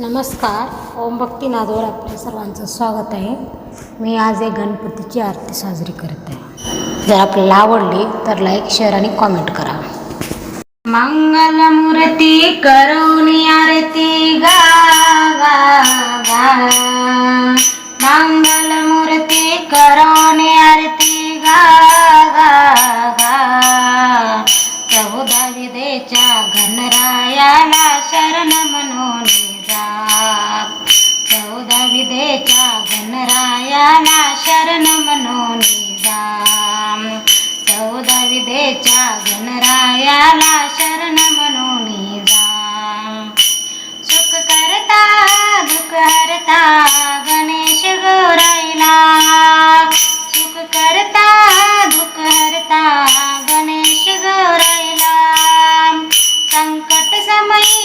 नमस्कार. ओम भक्ती नादवर आपल्या सर्वांचं स्वागत आहे. मी आज एक गणपतीची आरती साजरी करत आहे. जर आपल्याला आवडली तर लाईक शेअर आणि कॉमेंट करा. मंगलमूर्ती करुणी आरती गा गा मंगलमूर्ती करुणी आरती गा गा गा. चौदा विदेच्या गणरायाला शरण मन गणरायाला शरण मनोनी जा चौदा विदेच्या गणरायाला शरण मनोनी जा सुख करता दुख हरता गणेश गोराईला. सुख करता दुख हरता गणेश गोराईला. संकट समयी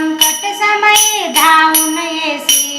संकट समयी धावून येसी